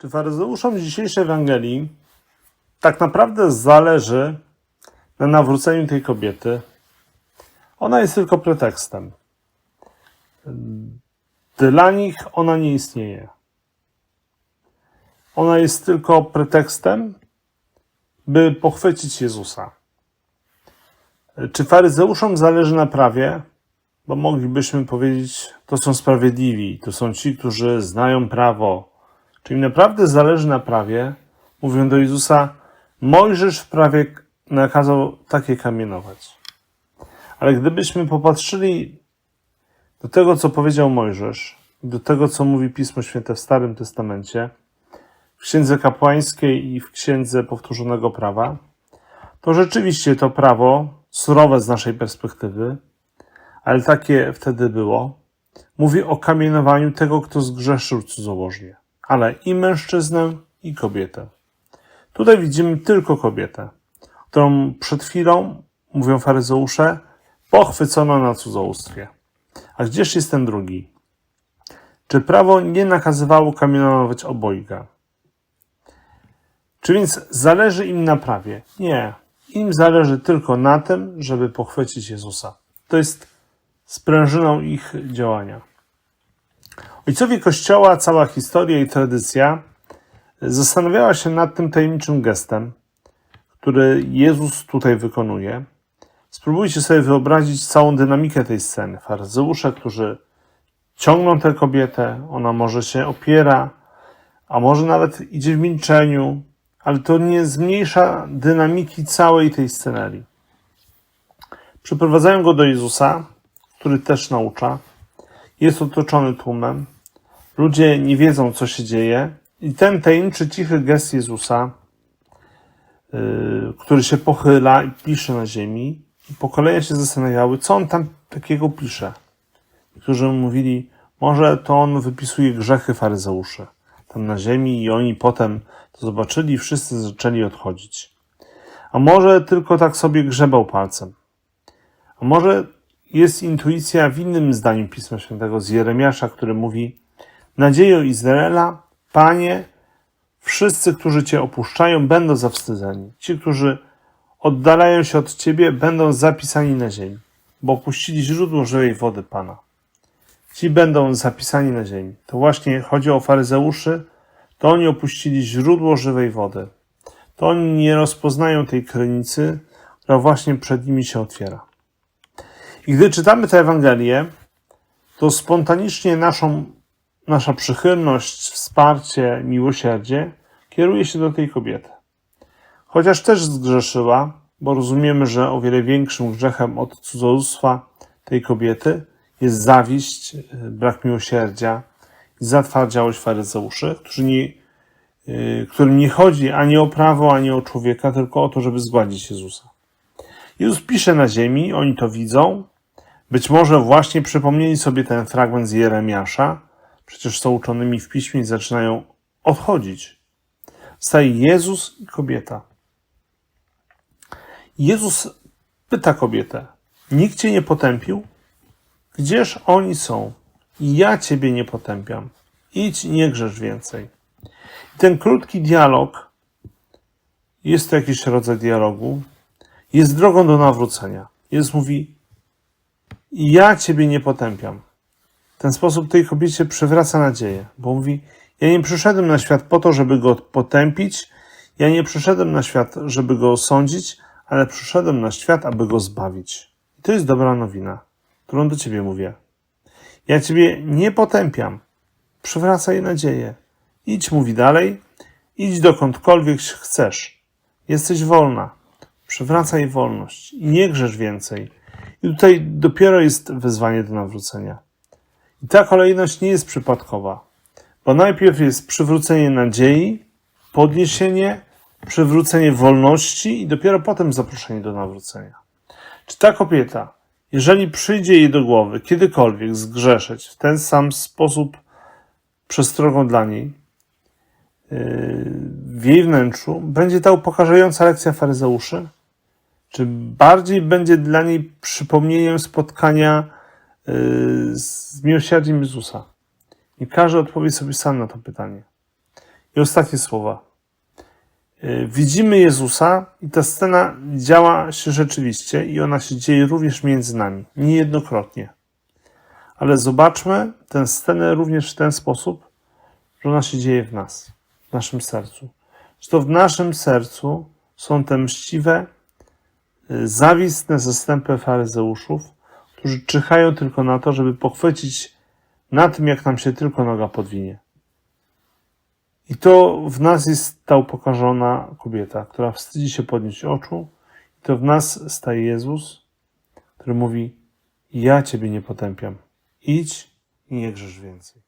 Czy faryzeuszom dzisiejszej Ewangelii tak naprawdę zależy na nawróceniu tej kobiety? Ona jest tylko pretekstem. Dla nich ona nie istnieje. Ona jest tylko pretekstem, by pochwycić Jezusa. Czy faryzeuszom zależy na prawie? Bo moglibyśmy powiedzieć, to są sprawiedliwi, to są ci, którzy znają prawo. Czy im naprawdę zależy na prawie? Mówią do Jezusa, Mojżesz w prawie nakazał takie kamienować. Ale gdybyśmy popatrzyli do tego, co powiedział Mojżesz, do tego, co mówi Pismo Święte w Starym Testamencie, w Księdze Kapłańskiej i w Księdze Powtórzonego Prawa, to rzeczywiście to prawo, surowe z naszej perspektywy, ale takie wtedy było, mówi o kamienowaniu tego, kto zgrzeszył cudzołożnie, ale i mężczyznę, i kobietę. Tutaj widzimy tylko kobietę, którą przed chwilą, mówią faryzeusze, pochwycono na cudzołóstwie. A gdzież jest ten drugi? Czy prawo nie nakazywało kamienować obojga? Czy więc zależy im na prawie? Nie. Im zależy tylko na tym, żeby pochwycić Jezusa. To jest sprężyną ich działania. Ojcowie Kościoła, cała historia i tradycja zastanawiała się nad tym tajemniczym gestem, który Jezus tutaj wykonuje. Spróbujcie sobie wyobrazić całą dynamikę tej sceny. Faryzeusze, którzy ciągną tę kobietę, ona może się opiera, a może nawet idzie w milczeniu, ale to nie zmniejsza dynamiki całej tej scenerii. Przyprowadzają go do Jezusa, który też naucza. Jest otoczony tłumem. Ludzie nie wiedzą, co się dzieje. I ten tajemniczy, cichy gest Jezusa, yy, który się pochyla i pisze na ziemi, i pokolenia się zastanawiały, co on tam takiego pisze. Niektórzy mówili, może to on wypisuje grzechy faryzeuszy tam na ziemi i oni potem to zobaczyli i wszyscy zaczęli odchodzić. A może tylko tak sobie grzebał palcem. A może jest intuicja w innym zdaniu Pisma Świętego z Jeremiasza, który mówi Nadzieją Izraela, Panie, wszyscy, którzy Cię opuszczają, będą zawstydzeni. Ci, którzy oddalają się od Ciebie, będą zapisani na ziemi, bo opuścili źródło żywej wody Pana. Ci będą zapisani na ziemi. To właśnie chodzi o faryzeuszy, to oni opuścili źródło żywej wody. To oni nie rozpoznają tej krynicy, która właśnie przed nimi się otwiera. I gdy czytamy tę Ewangelię, to spontanicznie naszą, nasza przychylność, wsparcie, miłosierdzie kieruje się do tej kobiety. Chociaż też zgrzeszyła, bo rozumiemy, że o wiele większym grzechem od cudzołóstwa tej kobiety jest zawiść, brak miłosierdzia, zatwardziałość faryzeuszy, którzy nie, yy, którym nie chodzi ani o prawo, ani o człowieka, tylko o to, żeby zgładzić Jezusa. Jezus pisze na ziemi, oni to widzą. Być może właśnie przypomnieli sobie ten fragment z Jeremiasza, przecież są uczonymi w piśmie i zaczynają odchodzić. Staje Jezus i kobieta. Jezus pyta kobietę, nikt cię nie potępił? Gdzież oni są? Ja ciebie nie potępiam. Idź, nie grzesz więcej. Ten krótki dialog, jest to jakiś rodzaj dialogu, jest drogą do nawrócenia. Jezus mówi, ja ciebie nie potępiam. W ten sposób tej kobiecie przywraca nadzieję, bo mówi, ja nie przyszedłem na świat po to, żeby go potępić, ja nie przyszedłem na świat, żeby go osądzić, ale przyszedłem na świat, aby go zbawić. I to jest dobra nowina którą do ciebie mówię. Ja ciebie nie potępiam. Przywracaj nadzieję. Idź, mówi dalej, idź dokądkolwiek chcesz. Jesteś wolna. Przywracaj wolność nie grzesz więcej. I tutaj dopiero jest wezwanie do nawrócenia. I ta kolejność nie jest przypadkowa, bo najpierw jest przywrócenie nadziei, podniesienie, przywrócenie wolności i dopiero potem zaproszenie do nawrócenia. Czy ta kobieta, jeżeli przyjdzie jej do głowy kiedykolwiek zgrzeszyć w ten sam sposób przestrogą dla niej, yy, w jej wnętrzu, będzie ta upokarzająca lekcja faryzeuszy? Czy bardziej będzie dla niej przypomnieniem spotkania yy, z miłosierdziem Jezusa? I każdy odpowie sobie sam na to pytanie. I ostatnie słowa. Y, Widzimy Jezusa i ta scena działa się rzeczywiście i ona się dzieje również między nami, niejednokrotnie. Ale zobaczmy tę scenę również w ten sposób, że ona się dzieje w nas, w naszym sercu. Że to w naszym sercu są te mściwe, y, zawistne zastępy faryzeuszów, którzy czyhają tylko na to, żeby pochwycić na tym, jak nam się tylko noga podwinie. I to w nas jest ta upokarzona kobieta, która wstydzi się podnieść oczu. I to w nas staje Jezus, który mówi: Ja Ciebie nie potępiam. Idź i nie grzesz więcej.